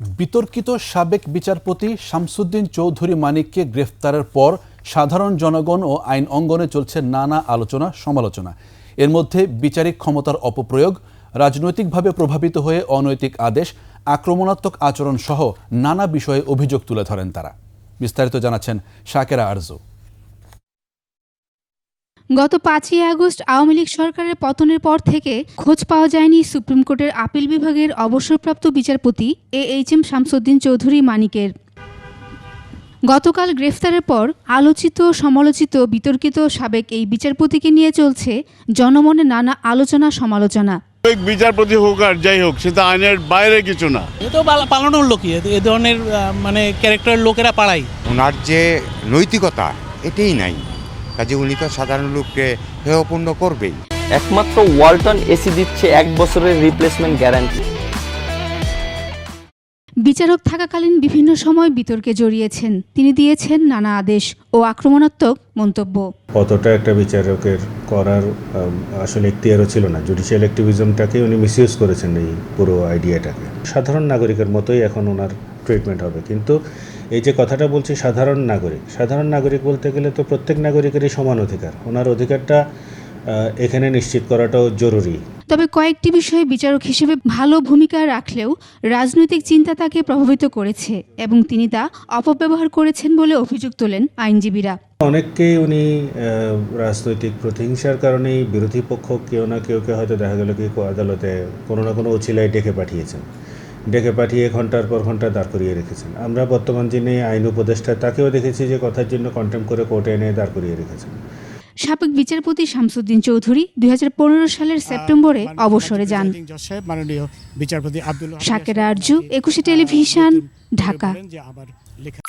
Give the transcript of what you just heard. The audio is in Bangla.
বিতর্কিত সাবেক বিচারপতি শামসুদ্দিন চৌধুরী মানিককে গ্রেফতারের পর সাধারণ জনগণ ও আইন অঙ্গনে চলছে নানা আলোচনা, সমালোচনা। এর মধ্যে বিচারিক ক্ষমতার অপপ্রয়োগ, রাজনৈতিকভাবে প্রভাবিত হয়ে অনৈতিক আদেশ, আক্রমণাত্মক আচরণ সহ নানা বিষয়ে অভিযোগ তুলে ধরেন তারা। বিস্তারিত জানাচ্ছেন শাকেরা আরজু। গত পাঁচই আগস্ট আওয়ামী লীগ সরকারের পতনের পর থেকে খোঁজ পাওয়া যায়নি সুপ্রিম কোর্টের আপিল বিভাগের অবসরপ্রাপ্ত বিচারপতি A H M Shamsuddin Chowdhury মানিকের। গতকাল গ্রেফতারের পর আলোচিত সমালোচিত বিতর্কিত সাবেক এই বিচারপতিকে নিয়ে চলছে জনমনে নানা আলোচনা সমালোচনা। বিচারপতি হোক আর যাই হোক সেটা আইনের বাইরে কিছু না। এ তো পালানোর লোকই এ- এ ধরনের মানে ক্যারেক্টার লোকেরা পাড়ায়। ওনার যে নৈতিকতা এটাই নাই। কাজে উনি তো সাধারণ লোককে হেয়পূর্ণ করবেই। একমাত্র ওয়ালটন এসি দিচ্ছে এক বছরের রিপ্লেসমেন্ট গ্যারান্টি বিচারক থাকাকালীন বিভিন্ন সময় বিতর্কে জড়িয়েছেন। তিনি দিয়েছেন নানা আদেশ ও আক্রমণাত্মক মন্তব্য। কতটা একটা বিচারকের করার আসলে এখতিয়ারও ছিল না। জুডিশিয়াল অ্যাক্টিভিজমটাকে উনি মিসইউজ করেছেন এই পুরো আইডিয়াটাকে সাধারণ নাগরিকের মতোই এখন ওনার ট্রিটমেন্ট হবে। কিন্তু এই যে কথাটা বলছি, সাধারণ নাগরিক। সাধারণ নাগরিক বলতে গেলে তো প্রত্যেক নাগরিকেরই সমান অধিকার। ওনার অধিকারটা এখানে নিশ্চিত করাটাও জরুরি। তবে কয়েকটি বিষয়ে বিচারক হিসেবে ভালো ভূমিকা রাখলেও রাজনৈতিক চিন্তা তাকে প্রভাবিত করেছে এবং তিনি তা অপব্যবহার করেছেন বলে অভিযোগ তোলেন আইনজীবীরা। অনেককেই উনি রাজনৈতিক প্রতিহিংসার কারণেই বিরোধী পক্ষ কেউ না কেউ কেউকে হয়তো দেখা গেল কি আদালতে কোনো না কোনো অছিলায় ডেকে পাঠিয়েছেন। ডেকে পাঠিয়ে ঘণ্টার পর ঘণ্টা দাঁড় করিয়ে রেখেছেন। আমরা বর্তমান যিনি আইন উপদেষ্টা তাকেও দেখেছি যে কথার জন্য কন্টেম করে কোর্টে এনে দাঁড় করিয়ে রেখেছেন। সাবেক বিচারপতি শামসুদ্দিন চৌধুরী দুই হাজার পনেরো সালের সেপ্টেম্বরে অবসরে যান। সাকেরা বিচারপতি আরজু একুশে টেলিভিশন ঢাকা। লেখা